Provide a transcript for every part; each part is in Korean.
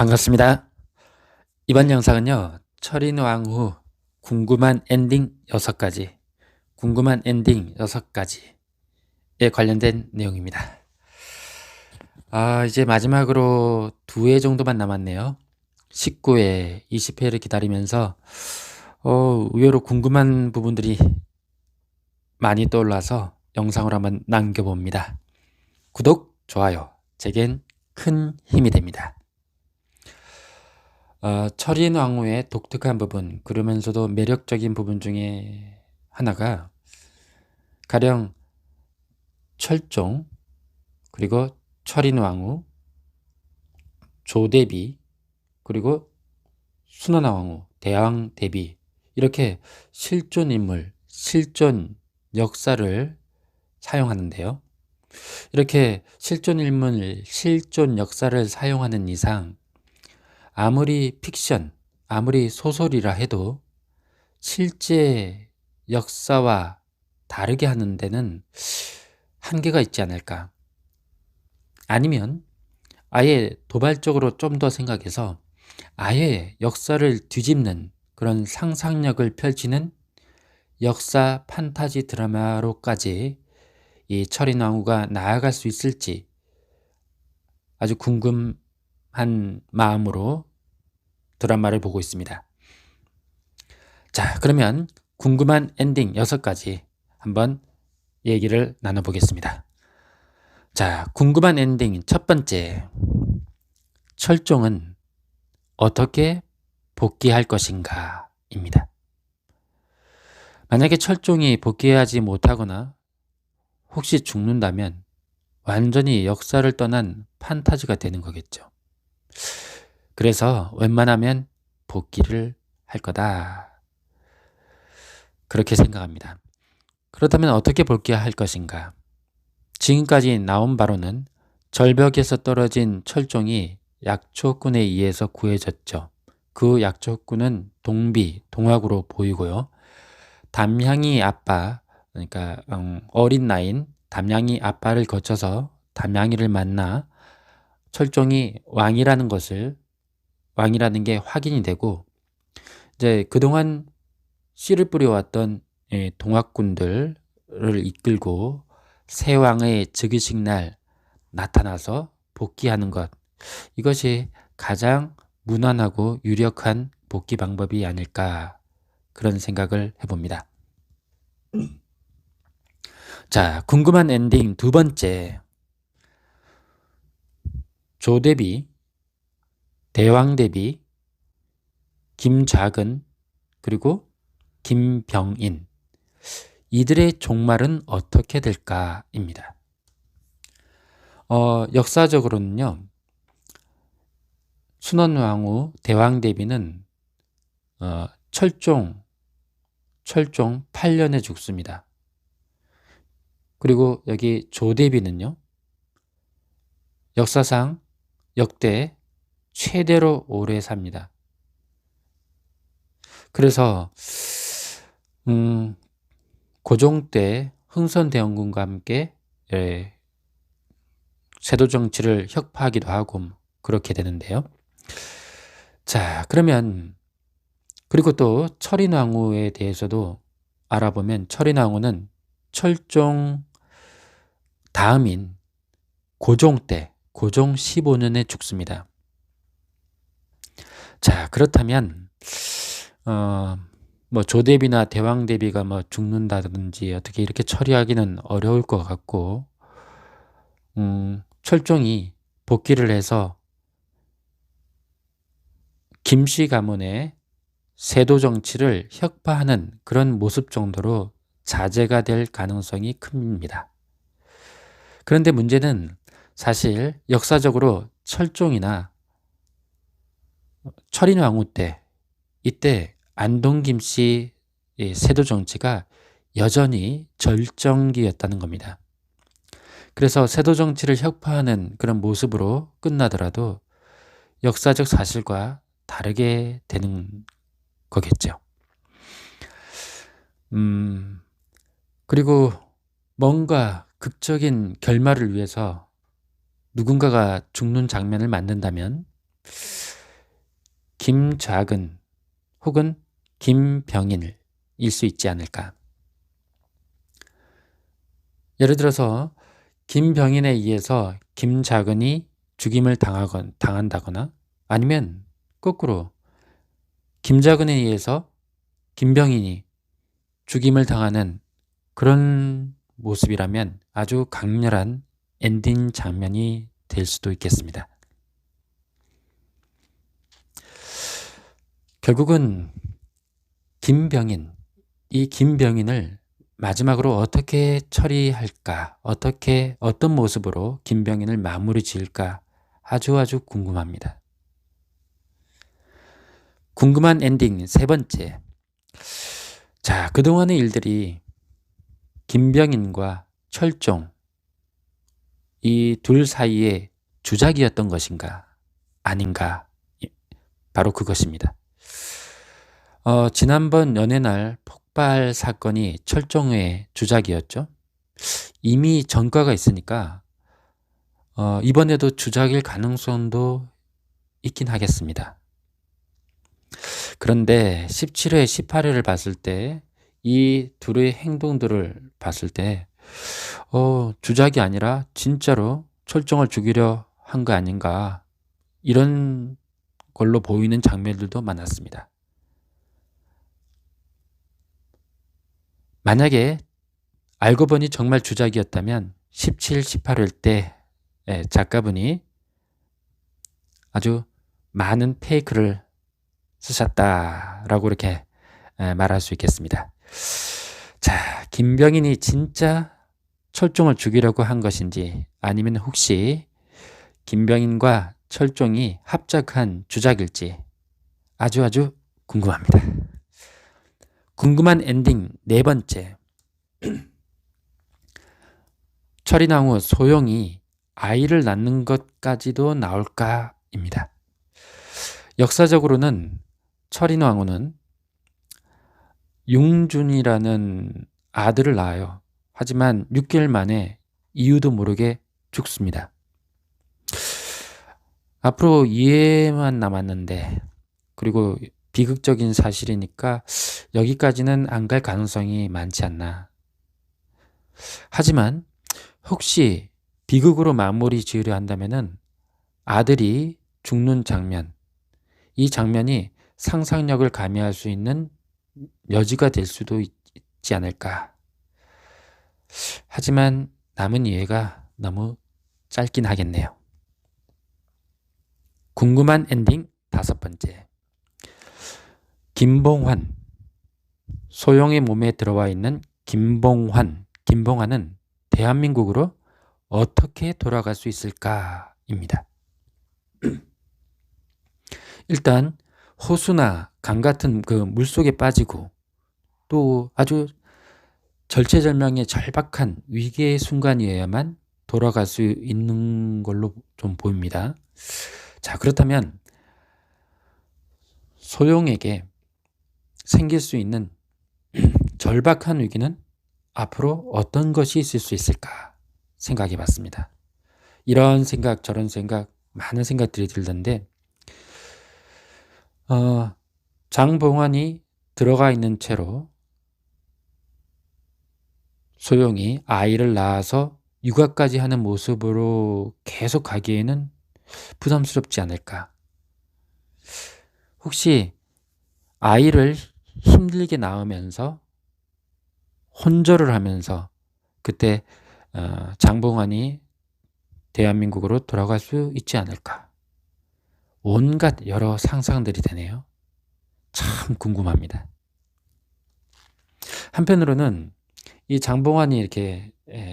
반갑습니다. 이번 영상은요, 철인 왕 후 궁금한 엔딩 6가지, 궁금한 엔딩 6가지에 관련된 내용입니다. 아, 이제 마지막으로 두 회 정도만 남았네요. 19회, 20회를 기다리면서, 어, 의외로 궁금한 부분들이 많이 떠올라서 영상으로 한번 남겨봅니다. 구독, 좋아요, 제겐 큰 힘이 됩니다. 어, 철인 왕후의 독특한 부분, 그러면서도 매력적인 부분 중에 하나가 가령 철종, 그리고 철인 왕후, 조대비, 그리고 순원화 왕후, 대왕 대비 이렇게 실존 인물, 실존 역사를 사용하는데요. 이렇게 실존 인물, 실존 역사를 사용하는 이상 아무리 픽션, 아무리 소설이라 해도 실제 역사와 다르게 하는 데는 한계가 있지 않을까. 아니면 아예 도발적으로 좀 더 생각해서 아예 역사를 뒤집는 그런 상상력을 펼치는 역사 판타지 드라마로까지 이 철인 왕후가 나아갈 수 있을지 아주 궁금 한 마음으로 드라마를 보고 있습니다. 자, 그러면 궁금한 엔딩 6가지 한번 얘기를 나눠보겠습니다. 자, 궁금한 엔딩 첫 번째. 철종은 어떻게 복귀할 것인가? 입니다. 만약에 철종이 복귀하지 못하거나 혹시 죽는다면 완전히 역사를 떠난 판타지가 되는 거겠죠. 그래서 웬만하면 복귀를 할 거다. 그렇게 생각합니다. 그렇다면 어떻게 복귀할 것인가? 지금까지 나온 바로는 절벽에서 떨어진 철종이 약초꾼에 의해서 구해졌죠. 그 약초꾼은 동비, 동학으로 보이고요. 담양이 아빠, 그러니까 음, 어린 나인 담양이 아빠를 거쳐서 담양이를 만나 철종이 왕이라는 것을 왕이라는 게 확인이 되고 이제 그동안 씨를 뿌려왔던 예, 동학군들을 이끌고 새 왕의 즉위식 날 나타나서 복귀하는 것 이것이 가장 무난하고 유력한 복귀 방법이 아닐까 그런 생각을 해봅니다. 자, 궁금한 엔딩 두 번째. 조대비, 대왕대비, 김좌근, 그리고 김병인. 이들의 종말은 어떻게 될까입니다. 어, 역사적으로는요, 순원왕후 대왕대비는 어, 철종, 철종 8년에 죽습니다. 그리고 여기 조대비는요, 역사상 역대 최대로 오래 삽니다. 그래서 음, 고종 때 흥선대원군과 함께 예, 세도 정치를 혁파하기도 하고 그렇게 되는데요. 자, 그러면 그리고 또 철인왕후에 대해서도 알아보면 철인왕후는 철종 다음인 고종 때 고종 15년에 죽습니다. 자, 그렇다면 어, 뭐 조대비나 대왕대비가 뭐 죽는다든지 어떻게 이렇게 처리하기는 어려울 것 같고 음, 철종이 복귀를 해서 김씨 가문의 세도 정치를 혁파하는 그런 모습 정도로 자제가 될 가능성이 큽니다. 그런데 문제는 사실 역사적으로 철종이나 철인왕후 때 이때 안동김 씨 세도 정치가 여전히 절정기였다는 겁니다. 그래서 세도 정치를 혁파하는 그런 모습으로 끝나더라도 역사적 사실과 다르게 되는 거겠죠. 음, 그리고 뭔가 극적인 결말을 위해서 누군가가 죽는 장면을 만든다면 김좌근 혹은 김병인일 수 있지 않을까. 예를 들어서 김병인에 의해서 김좌근이 죽임을 당하건, 당한다거나 아니면 거꾸로 김좌근에 의해서 김병인이 죽임을 당하는 그런 모습이라면 아주 강렬한 엔딩 장면이 될 수도 있겠습니다. 결국은 김병인, 이 김병인을 마지막으로 어떻게 처리할까, 어떻게, 어떤 모습으로 김병인을 마무리 지을까 아주 아주 궁금합니다. 궁금한 엔딩 세 번째. 자, 그동안의 일들이 김병인과 철종, 이 둘 사이에 주작이었던 것인가, 아닌가, 바로 그것입니다. 어, 지난번 연애날 폭발 사건이 철종의 주작이었죠. 이미 전과가 있으니까 어, 이번에도 주작일 가능성도 있긴 하겠습니다. 그런데 17회, 18회를 봤을 때 이 둘의 행동들을 봤을 때 어, 주작이 아니라 진짜로 철종을 죽이려 한 거 아닌가 이런 걸로 보이는 장면들도 많았습니다. 만약에 알고 보니 정말 주작이었다면 17, 18일 때 예, 작가분이 아주 많은 페이크를 쓰셨다라고 이렇게 예, 말할 수 있겠습니다. 자, 김병인이 진짜 철종을 죽이려고 한 것인지 아니면 혹시 김병인과 철종이 합작한 주작일지 아주 아주 궁금합니다. 궁금한 엔딩 네 번째. 철이나무 소용이 아이를 낳는 것까지도 나올까입니다. 역사적으로는 철인 왕후는 융준이라는 아들을 낳아요. 하지만 6개월 만에 이유도 모르게 죽습니다. 앞으로 이해만 남았는데 그리고 비극적인 사실이니까 여기까지는 안 갈 가능성이 많지 않나. 하지만 혹시 비극으로 마무리 지으려 한다면은 아들이 죽는 장면, 이 장면이 상상력을 가미할 수 있는 여지가 될 수도 있지 않을까. 하지만 남은 이해가 너무 짧긴 하겠네요. 궁금한 엔딩 다섯 번째. 김봉환. 소영의 몸에 들어와 있는 김봉환. 김봉환은 대한민국으로 어떻게 돌아갈 수 있을까입니다. 일단 호수나 강 같은 그 물속에 빠지고 또 아주 절체절명의 절박한 위기의 순간이어야만 돌아갈 수 있는 걸로 좀 보입니다. 자, 그렇다면 소용에게 생길 수 있는 절박한 위기는 앞으로 어떤 것이 있을 수 있을까 생각해 봤습니다. 이런 생각, 저런 생각, 많은 생각들이 들던데, 어, 장봉환이 들어가 있는 채로 소용이 아이를 낳아서 육아까지 하는 모습으로 계속 가기에는 부담스럽지 않을까. 혹시 아이를 힘들게 낳으면서 혼절을 하면서 그때 어, 장봉환이 대한민국으로 돌아갈 수 있지 않을까. 온갖 여러 상상들이 되네요. 참 궁금합니다. 한편으로는 이 장봉환이 이렇게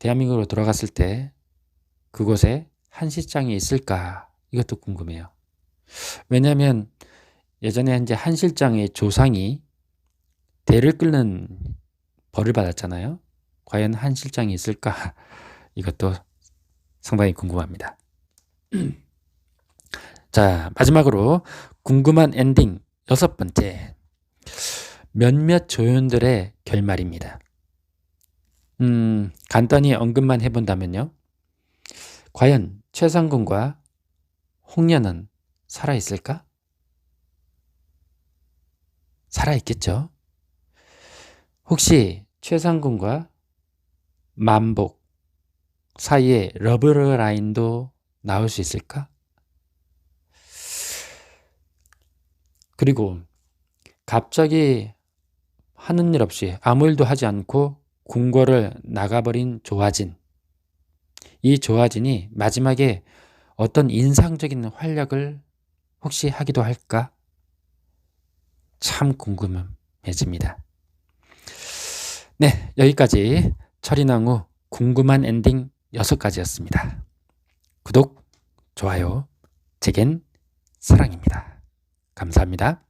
대한민국으로 돌아갔을 때 그곳에 한 시장이 있을까 이것도 궁금해요. 왜냐하면 예전에 이제 한 실장의 조상이 대를 끓는 벌을 받았잖아요. 과연 한 실장이 있을까? 이것도 상당히 궁금합니다. 자, 마지막으로 궁금한 엔딩 여섯 번째. 몇몇 조연들의 결말입니다. 음, 간단히 언급만 해본다면요. 과연 최상군과 홍련은 살아있을까? 살아있겠죠? 혹시 최상군과 만복 사이에 러브라인도 나올 수 있을까? 그리고 갑자기 하는 일 없이 아무 일도 하지 않고 궁궐을 나가버린 조아진. 이 조아진이 마지막에 어떤 인상적인 활약을 혹시 하기도 할까? 참 궁금해집니다. 네, 여기까지 철인왕후 궁금한 엔딩 6가지였습니다. 구독, 좋아요, 제겐 사랑입니다. 감사합니다.